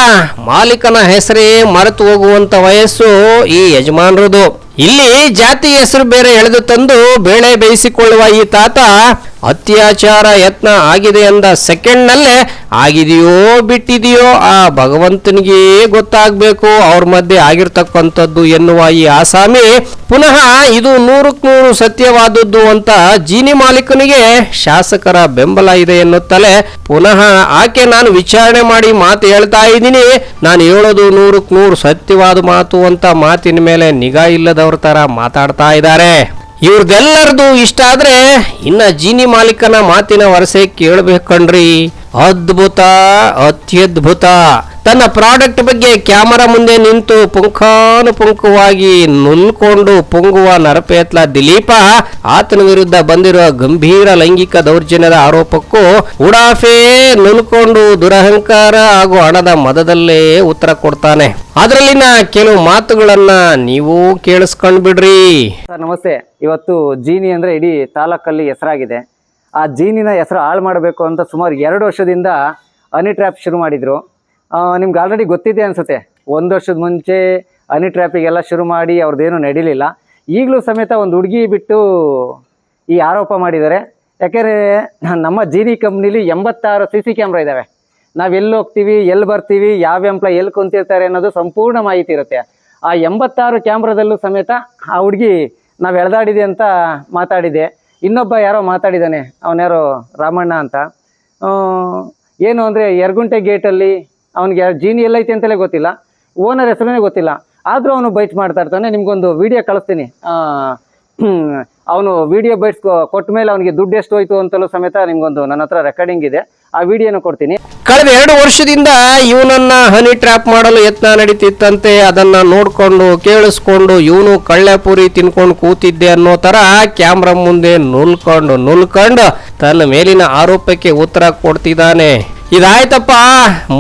Speaker 1: ಮಾಲೀಕನ ಹೆಸರೇ ಮರೆತು ಹೋಗುವಂತ ವಯಸ್ಸು ಈ ಯಜಮಾನ್ರದು. ಇಲ್ಲಿ ಜಾತಿ ಹೆಸರು ಬೇರೆ ಎಳೆದು ತಂದು ಬೇಳೆ ಬೇಯಿಸಿಕೊಳ್ಳುವ ಈ ತಾತ ಅತ್ಯಾಚಾರ ಯತ್ನ ಆಗಿದೆ ಅಂದ ಸೆಕೆಂಡ್ ನಲ್ಲೇ ಆಗಿದೆಯೋ ಬಿಟ್ಟಿದೆಯೋ ಆ ಭಗವಂತನಿಗೆ ಗೊತ್ತಾಗಬೇಕು, ಅವ್ರ ಮಧ್ಯೆ ಆಗಿರ್ತಕ್ಕಂಥದ್ದು ಎನ್ನುವ ಈ ಆಸಾಮಿ ಪುನಃ ಇದು ನೂರಕ್ಕೆ ನೂರು ಸತ್ಯವಾದದ್ದು ಅಂತ ಜೀನಿ ಮಾಲೀಕನಿಗೆ ಶಾಸಕರ ಬೆಂಬಲ ಇದೆ ಎನ್ನುತ್ತಲೇ ಪುನಃ ಆಕೆ ನಾನು ವಿಚಾರಣೆ ಮಾಡಿ ಮಾತು ಹೇಳ್ತಾ ಇದ್ದೀನಿ. ನಾನು ಹೇಳೋದು ನೂರಕ್ಕೆ ನೂರು ಸತ್ಯವಾದ ಮಾತು ಅಂತ ಮಾತಿನ ಮೇಲೆ ನಿಗಾ ಇಲ್ಲದವ್ರ ತರ ಮಾತಾಡ್ತಾ ಇದ್ದಾರೆ. ಇವ್ರದೆಲ್ಲರದು ಇಷ್ಟ ಆದ್ರೆ ಇನ್ನ ಜೀನಿ ಮಾಲೀಕನ ಮಾತಿನ ವರಸೆ ಕೇಳ್ಬೇಕಣ್ರಿ ಅದ್ಭುತ, ಅತ್ಯದ್ಭುತ. ತನ್ನ ಪ್ರಾಡಕ್ಟ್ ಬಗ್ಗೆ ಕ್ಯಾಮರಾ ಮುಂದೆ ನಿಂತು ಪುಂಖಾನುಪುಂಖವಾಗಿ ನುಲ್ಕೊಂಡು ಪುಂಗುವ ನರಪೇತ್ಲ ದಿಲೀಪ, ಆತನ ವಿರುದ್ಧ ಬಂದಿರುವ ಗಂಭೀರ ಲೈಂಗಿಕ ದೌರ್ಜನ್ಯದ ಆರೋಪಕ್ಕೂ ಉಡಾಫೆ ನುಲ್ಕೊಂಡು ದುರಹಂಕಾರ ಹಾಗೂ ಹಣದ ಮದದಲ್ಲೇ ಉತ್ತರ ಕೊಡ್ತಾನೆ. ಅದರಲ್ಲಿನ ಕೆಲವು ಮಾತುಗಳನ್ನ ನೀವು ಕೇಳಿಸ್ಕೊಂಡ್ ಬಿಡ್ರಿ
Speaker 5: ನಮಸ್ತೆ. ಇವತ್ತು ಜೀನಿ ಅಂದ್ರೆ ಇಡೀ ತಾಲೂಕಲ್ಲಿ ಹೆಸರಾಗಿದೆ. ಆ ಜೀನಿನ ಹೆಸರು ಹಾಳು ಮಾಡಬೇಕು ಅಂತ ಸುಮಾರು ಎರಡು ವರ್ಷದಿಂದ ಹನಿ ಶುರು ಮಾಡಿದರು. ನಿಮ್ಗೆ ಆಲ್ರೆಡಿ ಗೊತ್ತಿದೆ ಅನಿಸುತ್ತೆ. ಒಂದು ವರ್ಷದ ಮುಂಚೆ ಹನಿ ಟ್ರ್ಯಾಪಿಗೆಲ್ಲ ಶುರು ಮಾಡಿ ಅವ್ರದ್ದೇನು ನಡೀಲಿಲ್ಲ. ಈಗಲೂ ಸಮೇತ ಒಂದು ಹುಡುಗಿ ಬಿಟ್ಟು ಈ ಆರೋಪ ಮಾಡಿದ್ದಾರೆ. ಯಾಕೆಂದರೆ ನಮ್ಮ ಜೀನಿ ಕಂಪ್ನಿಲಿ ಎಂಬತ್ತಾರು ಸಿ ಸಿ ಕ್ಯಾಮ್ರಾ ಇದ್ದಾವೆ ನಾವು ಎಲ್ಲಿ ಹೋಗ್ತೀವಿ, ಎಲ್ಲಿ ಬರ್ತೀವಿ, ಯಾವ ಎಂಪ್ಲಾಯ್ ಎಲ್ಲಿ ಕುಂತಿರ್ತಾರೆ ಅನ್ನೋದು ಸಂಪೂರ್ಣ ಮಾಹಿತಿ ಇರುತ್ತೆ. ಆ ಎಂಬತ್ತಾರು ಕ್ಯಾಮ್ರಾದಲ್ಲೂ ಸಮೇತ ಆ ಹುಡುಗಿ ನಾವು ಎಳೆದಾಡಿದೆ ಅಂತ ಮಾತಾಡಿದೆ ಇನ್ನೊಬ್ಬ ಯಾರೋ ಮಾತಾಡಿದ್ದಾನೆ ಅವನ್ಯಾರೋ ರಾಮಣ್ಣ ಅಂತ. ಏನು ಅಂದರೆ ಯರ್ಗುಂಟೆ ಗೇಟಲ್ಲಿ ಅವನಿಗೆ ಜೀನಿ ಎಲ್ಲೈತೆ ಅಂತಲೇ ಗೊತ್ತಿಲ್ಲ. ಓನರ್ ಹೆಸರೇ ಗೊತ್ತಿಲ್ಲ. ಆದರೂ ಅವನು ಬೈಟ್ ಮಾಡ್ತಾ ಇರ್ತಾನೆ. ನಿಮಗೊಂದು ವಿಡಿಯೋ ಕಳಿಸ್ತೀನಿ. ಅವನು ವಿಡಿಯೋ ಬೈಟ್ಸ್ ಕೊಟ್ಟ ಮೇಲೆ ಅವನಿಗೆ ದುಡ್ಡು ಎಷ್ಟು ಹೋಯ್ತು ಅಂತಲೂ ಸಮೇತ ನಿಮ್ಗೊಂದು ನನ್ನ ಹತ್ರ ರೆಕಾರ್ಡಿಂಗ್ ಇದೆ. ಆ ವಿಡಿಯೋನ ಕೊಡ್ತೀನಿ.
Speaker 1: ಕಳೆದ ಎರಡು ವರ್ಷದಿಂದ ಇವನನ್ನ ಹನಿ ಟ್ರ್ಯಾಪ್ ಮಾಡಲು ಯತ್ನ ನಡೀತಿತ್ತಂತೆ. ಅದನ್ನ ನೋಡ್ಕೊಂಡು, ಕೇಳಿಸ್ಕೊಂಡು, ಇವನು ಕಳ್ಳೆಪುರಿ ತಿನ್ಕೊಂಡು ಕೂತಿದ್ದೆ ಅನ್ನೋ ತರ ಕ್ಯಾಮ್ರಾ ಮುಂದೆ ನುಲ್ಕೊಂಡು ನುಲ್ಕೊಂಡು ತನ್ನ ಮೇಲಿನ ಆರೋಪಕ್ಕೆ ಉತ್ತರ ಕೊಡ್ತಿದ್ದಾನೆ. ಇದಾಯ್ತಪ್ಪ.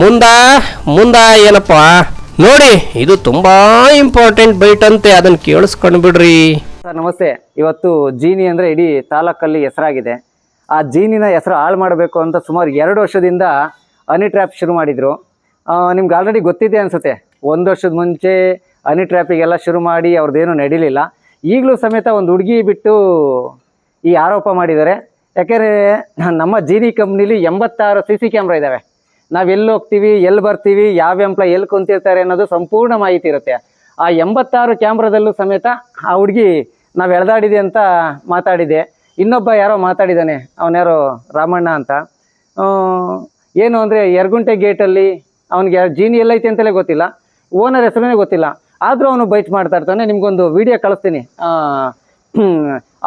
Speaker 1: ಮುಂದ ಮುಂದ ಏನಪ್ಪ? ನೋಡಿ, ಇದು ತುಂಬಾ ಇಂಪಾರ್ಟೆಂಟ್ ಬೈಟ್ ಅಂತೆ ಅದನ್ನ ಕೇಳಿಸ್ಕೊಂಡು ಬಿಡ್ರಿ.
Speaker 5: ಸರ್, ನಮಸ್ತೆ. ಇವತ್ತು ಜೀನಿ ಅಂದ್ರೆ ಇಡೀ ತಾಲೂಕಲ್ಲಿ ಹೆಸರಾಗಿದೆ. ಆ ಜೀನಿನ ಹೆಸರು ಹಾಳು ಮಾಡಬೇಕು ಅಂತ ಸುಮಾರು ಎರಡು ವರ್ಷದಿಂದ ಹನಿ ಟ್ರ್ಯಾಪ್ ಶುರು ಮಾಡಿದ್ರು. ನಿಮ್ಗೆ ಆಲ್ರೆಡಿ ಗೊತ್ತಿದೆ ಅನ್ಸುತ್ತೆ. ಒಂದು ವರ್ಷದ ಮುಂಚೆ ಹನಿ ಟ್ರ್ಯಾಪಿಗೆಲ್ಲ ಶುರು ಮಾಡಿ ಅವ್ರದ್ದೇನು ನಡೀಲಿಲ್ಲ. ಈಗಲೂ ಸಮೇತ ಒಂದು ಹುಡುಗಿ ಬಿಟ್ಟು ಈ ಆರೋಪ ಮಾಡಿದ್ದಾರೆ. ಯಾಕೆಂದರೆ ನಮ್ಮ ಜೀನಿ ಕಂಪ್ನಿಲಿ ಎಂಬತ್ತಾರು ಸಿ ಸಿ ಕ್ಯಾಮ್ರಾ ಇದ್ದಾವೆ ನಾವು ಎಲ್ಲಿ ಹೋಗ್ತೀವಿ, ಎಲ್ಲಿ ಬರ್ತೀವಿ, ಯಾವ ಎಂಪ್ಲಾಯ್ ಎಲ್ಲಿ ಕುಂತಿರ್ತಾರೆ ಅನ್ನೋದು ಸಂಪೂರ್ಣ ಮಾಹಿತಿ ಇರುತ್ತೆ. ಆ ಎಂಬತ್ತಾರು ಕ್ಯಾಮ್ರಾದಲ್ಲೂ ಸಮೇತ ಆ ಹುಡುಗಿ ನಾವು ಎಳ್ದಾಡಿದೆ ಅಂತ ಮಾತಾಡಿದೆ. ಇನ್ನೊಬ್ಬ ಯಾರೋ ಮಾತಾಡಿದ್ದಾನೆ ಅವನ್ಯಾರೋ ರಾಮಣ್ಣ ಅಂತ. ಏನು ಅಂದರೆ ಯರ್ಗುಂಟೆ ಗೇಟಲ್ಲಿ ಅವನಿಗೆ ಜೀನಿ ಎಲ್ಲೈತೆ ಅಂತಲೇ ಗೊತ್ತಿಲ್ಲ. ಓನರ್ ಹೆಸರೇ ಗೊತ್ತಿಲ್ಲ. ಆದರೂ ಅವನು ಬೈಟ್ ಮಾಡ್ತಾ ಇರ್ತಾನೆ. ನಿಮ್ಗೊಂದು ವಿಡಿಯೋ ಕಳಿಸ್ತೀನಿ.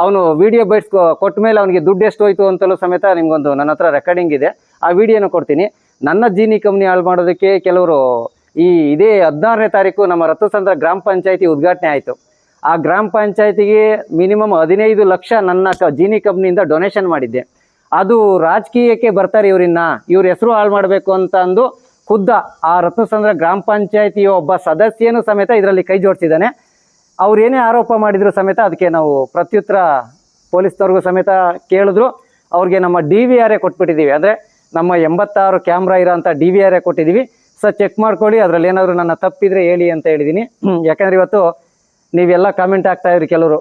Speaker 5: ಅವನು ವಿಡಿಯೋ ಬೈಟ್ಸ್ ಕೊಟ್ಟ ಮೇಲೆ ಅವನಿಗೆ ದುಡ್ಡು ಎಷ್ಟು ಹೋಯ್ತು ಅಂತಲೂ ಸಮೇತ ನಿಮ್ಗೊಂದು ನನ್ನ ಹತ್ರ ರೆಕಾರ್ಡಿಂಗ್ ಇದೆ. ಆ ವಿಡಿಯೋನ ಕೊಡ್ತೀನಿ. ನನ್ನ ಜೀನಿ ಕಂಪ್ನಿ ಹಾಳು ಮಾಡೋದಕ್ಕೆ ಕೆಲವರು ಈ ಇದೇ ಹದಿನಾರನೇ ತಾರೀಕು ನಮ್ಮ ರಥಸಂದ್ರ ಗ್ರಾಮ ಪಂಚಾಯತಿ ಉದ್ಘಾಟನೆ ಆಯಿತು. ಆ ಗ್ರಾಮ ಪಂಚಾಯತಿಗೆ ಮಿನಿಮಮ್ ಹದಿನೈದು ಲಕ್ಷ ನನ್ನ ಜೀನಿ ಕಂಪ್ನಿಯಿಂದ ಡೊನೇಷನ್ ಮಾಡಿದ್ದೆ. ಅದು ರಾಜಕೀಯಕ್ಕೆ ಬರ್ತಾರೆ ಇವರಿನ್ನ. ಇವ್ರ ಹೆಸರು ಹಾಳು ಮಾಡಬೇಕು ಅಂತ ಅಂದು ಖುದ್ದ ಆ ರತ್ನಸಂದ್ರ ಗ್ರಾಮ ಪಂಚಾಯತಿಯ ಒಬ್ಬ ಸದಸ್ಯನೂ ಸಮೇತ ಇದರಲ್ಲಿ ಕೈ ಜೋಡಿಸಿದ್ದಾನೆ. ಅವ್ರು ಏನೇ ಆರೋಪ ಮಾಡಿದ್ರು ಸಮೇತ ಅದಕ್ಕೆ ನಾವು ಪ್ರತ್ಯುತ್ತರ ಪೊಲೀಸ್ನವ್ರಿಗೂ ಸಮೇತ ಕೇಳಿದ್ರು. ಅವ್ರಿಗೆ ನಮ್ಮ ಡಿ ವಿ ಆರೇ ಕೊಟ್ಬಿಟ್ಟಿದ್ದೀವಿ ಅಂದರೆ ನಮ್ಮ ಎಂಬತ್ತಾರು ಕ್ಯಾಮ್ರಾ ಇರೋಂಥ ಡಿ ವಿ ಆರೇ ಕೊಟ್ಟಿದ್ದೀವಿ ಸರ್, ಚೆಕ್ ಮಾಡ್ಕೊಳ್ಳಿ, ಅದರಲ್ಲಿ ಏನಾದರೂ ನನ್ನ ತಪ್ಪಿದ್ರೆ ಹೇಳಿ ಅಂತ ಹೇಳಿದ್ದೀನಿ ಯಾಕಂದರೆ ಇವತ್ತು ನೀವೆಲ್ಲ ಕಾಮೆಂಟ್ ಆಗ್ತಾ ಇದ್ರಿ ಕೆಲವರು.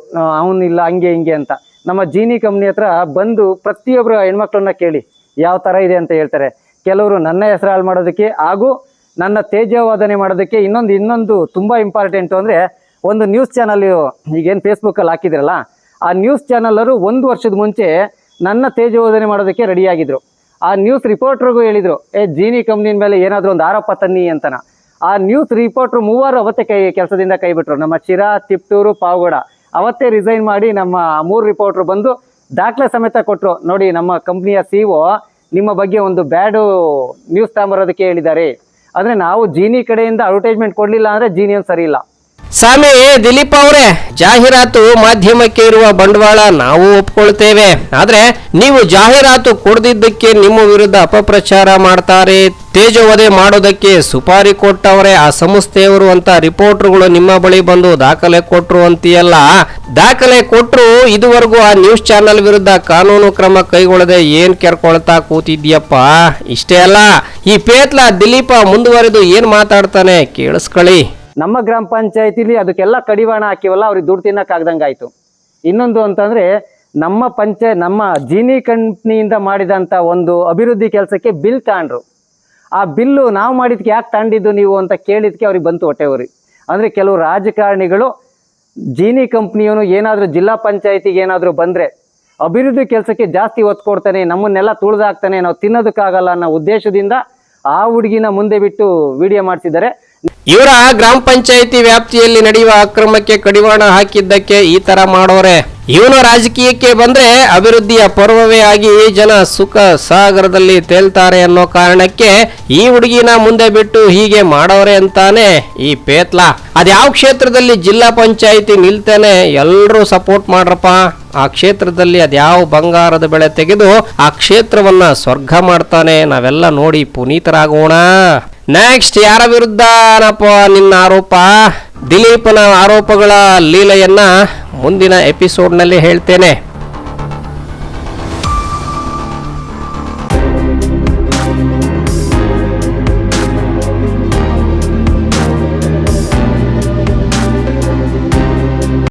Speaker 5: ಇಲ್ಲ, ಹಂಗೆ, ಹಿಂಗೆ ಅಂತ. ನಮ್ಮ ಜೀನಿ ಕಂಪ್ನಿ ಹತ್ರ ಬಂದು ಪ್ರತಿಯೊಬ್ಬರು ಹೆಣ್ಮಕ್ಳನ್ನ ಕೇಳಿ, ಯಾವ ಥರ ಇದೆ ಅಂತ ಹೇಳ್ತಾರೆ. ಕೆಲವರು ನನ್ನ ಹೆಸರು ಹಾಳು ಮಾಡೋದಕ್ಕೆ ಹಾಗೂ ನನ್ನ ತೇಜವಾದನೆ ಮಾಡೋದಕ್ಕೆ ಇನ್ನೊಂದು ಇನ್ನೊಂದು ತುಂಬ ಇಂಪಾರ್ಟೆಂಟು ಅಂದರೆ ಒಂದು ನ್ಯೂಸ್ ಚಾನಲ್ ಈಗೇನು ಫೇಸ್ಬುಕ್ಕಲ್ಲಿ ಹಾಕಿದ್ರಲ್ಲ, ಆ ನ್ಯೂಸ್ ಚಾನಲರು ಒಂದು ವರ್ಷದ ಮುಂಚೆ ನನ್ನ ತೇಜೋಧನೆ ಮಾಡೋದಕ್ಕೆ ರೆಡಿಯಾಗಿದ್ರು ಆ ನ್ಯೂಸ್ ರಿಪೋರ್ಟ್ರಿಗೂ ಹೇಳಿದರು, ಏ, ಜೀನಿ ಕಂಪ್ನಿನ ಮೇಲೆ ಏನಾದರೂ ಒಂದು ಆರೋಪ ತನ್ನಿ ಅಂತನ. ಆ ನ್ಯೂಸ್ ರಿಪೋರ್ಟ್ರು ಮೂವರು ಅವತ್ತೇ ಕೈ, ಕೆಲಸದಿಂದ ಕೈಬಿಟ್ರು ನಮ್ಮ ಶಿರಾ, ತಿಪ್ಟೂರು, ಪಾವಗಡ, ಅವತ್ತೇ ರಿಸೈನ್ ಮಾಡಿ ನಮ್ಮ ಮೂರು ರಿಪೋರ್ಟ್ರು ಬಂದು ದಾಖಲೆ ಸಮೇತ ಕೊಟ್ಟರು ನೋಡಿ, ನಮ್ಮ ಕಂಪ್ನಿಯ ಸಿ ನಿಮ್ಮ ಬಗ್ಗೆ ಒಂದು ಬ್ಯಾಡು ನ್ಯೂಸ್ ತಾಂಬರೋದಕ್ಕೆ ಹೇಳಿದ್ದಾರೆ. ಅಂದರೆ ನಾವು ಜೀನಿ ಕಡೆಯಿಂದ ಅಡ್ವರ್ಟೈಸ್ಮೆಂಟ್ ಕೊಡಲಿಲ್ಲ ಅಂದರೆ ಜೀನಿಯನ್ ಸರಿ ಇಲ್ಲ.
Speaker 1: ಸ್ವಾಮಿ, ದಿಲೀಪ್ ಅವರೇ, ಜಾಹೀರಾತು ಮಾಧ್ಯಮಕ್ಕೆ ಇರುವ ಬಂಡವಾಳ ನಾವು ಒಪ್ಕೊಳ್ತೇವೆ. ಆದ್ರೆ ನೀವು ಜಾಹೀರಾತು ಕೊಡದಿದ್ದಕ್ಕೆ ನಿಮ್ಮ ವಿರುದ್ಧ ಅಪಪ್ರಚಾರ ಮಾಡ್ತಾರೆ. ತೇಜೋವಧೆ ಮಾಡೋದಕ್ಕೆ ಸುಪಾರಿ ಕೊಟ್ಟವರೇ, ಆ ಸಂಸ್ಥೆಯವರು ಅಂತ ರಿಪೋರ್ಟರ್ಗಳು ನಿಮ್ಮ ಬಳಿ ಬಂದು ದಾಖಲೆ ಕೊಟ್ರು ಅಂತೀಯಲ್ಲ. ದಾಖಲೆ ಕೊಟ್ಟರು ಇದುವರೆಗೂ ಆ ನ್ಯೂಸ್ ಚಾನೆಲ್ ವಿರುದ್ಧ ಕಾನೂನು ಕ್ರಮ ಕೈಗೊಳ್ಳದೆ ಏನ್ ಕೆರ್ಕೊಳ್ತಾ ಕೂತಿದ್ಯಪ್ಪ? ಇಷ್ಟೇ ಅಲ್ಲ. ಈ ಪೇತ್ಲ ದಿಲೀಪ ಮುಂದುವರೆದು ಏನ್ ಮಾತಾಡ್ತಾನೆ ಕೇಳಿಸ್ಕೊಳ್ಳಿ
Speaker 5: ನಮ್ಮ ಗ್ರಾಮ ಪಂಚಾಯತಿಲಿ ಅದಕ್ಕೆಲ್ಲ ಕಡಿವಾಣ ಹಾಕಿವಲ್ಲ, ಅವ್ರಿಗೆ ದುಡ್ಡು ತಿನ್ನಕ್ಕಾಗ್ದಂಗೆ ಆಯಿತು. ಇನ್ನೊಂದು ಅಂತಂದರೆ, ನಮ್ಮ ಪಂಚಾಯ ನಮ್ಮ ಜೀನಿ ಕಂಪ್ನಿಯಿಂದ ಮಾಡಿದಂಥ ಒಂದು ಅಭಿವೃದ್ಧಿ ಕೆಲಸಕ್ಕೆ ಬಿಲ್ ತಗೊಂಡ್ರು ಆ ಬಿಲ್ಲು ನಾವು ಮಾಡಿದ್ಕೆ ಯಾಕೆ ತಗೊಂಡಿದ್ದು ನೀವು ಅಂತ ಕೇಳಿದ್ಕೆ ಅವ್ರಿಗೆ ಬಂತು ಹೊಟ್ಟೆವ್ರಿ ಅಂದರೆ ಕೆಲವು ರಾಜಕಾರಣಿಗಳು ಜೀನಿ ಕಂಪ್ನಿಯವನು ಏನಾದರೂ ಜಿಲ್ಲಾ ಪಂಚಾಯತಿಗೆ ಏನಾದರೂ ಬಂದರೆ ಅಭಿವೃದ್ಧಿ ಕೆಲಸಕ್ಕೆ ಜಾಸ್ತಿ ಒತ್ತು ಕೊಡ್ತಾನೆ, ನಮ್ಮನ್ನೆಲ್ಲ ತುಳಿದಾಕ್ತಾನೆ ನಾವು ತಿನ್ನೋದಕ್ಕಾಗಲ್ಲ ಅನ್ನೋ ಉದ್ದೇಶದಿಂದ ಆ ಹುಡುಗಿನ ಮುಂದೆ ಬಿಟ್ಟು ವಿಡಿಯೋ ಮಾಡ್ತಿದ್ದಾರೆ
Speaker 1: ಇವರ ಗ್ರಾಮ ಪಂಚಾಯಿತಿ ವ್ಯಾಪ್ತಿಯಲ್ಲಿ ನಡೆಯುವ ಅಕ್ರಮಕ್ಕೆ ಕಡಿವಾಣ ಹಾಕಿದ್ದಕ್ಕೆ ಈ ತರ ಮಾಡೋರೆ. ಇವನು ರಾಜಕೀಯಕ್ಕೆ ಬಂದ್ರೆ ಅಭಿವೃದ್ಧಿಯ ಪರ್ವವೇ ಆಗಿ ಜನ ಸುಖ ಸಾಗರದಲ್ಲಿ ತೇಲ್ತಾರೆ ಅನ್ನೋ ಕಾರಣಕ್ಕೆ ಈ ಹುಡುಗಿನ ಮುಂದೆ ಬಿಟ್ಟು ಹೀಗೆ ಮಾಡೋರೆ ಅಂತಾನೆ ಈ ಪೇತ್ಲ. ಅದ್ಯಾವ ಕ್ಷೇತ್ರದಲ್ಲಿ ಜಿಲ್ಲಾ ಪಂಚಾಯಿತಿ ನಿಲ್ತಾನೆ ಎಲ್ಲರೂ ಸಪೋರ್ಟ್ ಮಾಡ್ರಪ್ಪ. ಆ ಕ್ಷೇತ್ರದಲ್ಲಿ ಅದ್ಯಾವ ಬಂಗಾರದ ಬೆಳೆ ತೆಗೆದು ಆ ಕ್ಷೇತ್ರವನ್ನ ಸ್ವರ್ಗ ಮಾಡ್ತಾನೆ. ನಾವೆಲ್ಲ ನೋಡಿ ಪುನೀತರಾಗೋಣ. ನೆಕ್ಸ್ಟ್ ಯಾರ ವಿರುದ್ಧನಪ್ಪ ನಿನ್ನ ಆರೋಪ? ದಿಲೀಪನ ಆರೋಪಗಳ ಲೀಲೆಯನ್ನ ಮುಂದಿನ ಎಪಿಸೋಡ್ನಲ್ಲಿ ಹೇಳ್ತೇನೆ.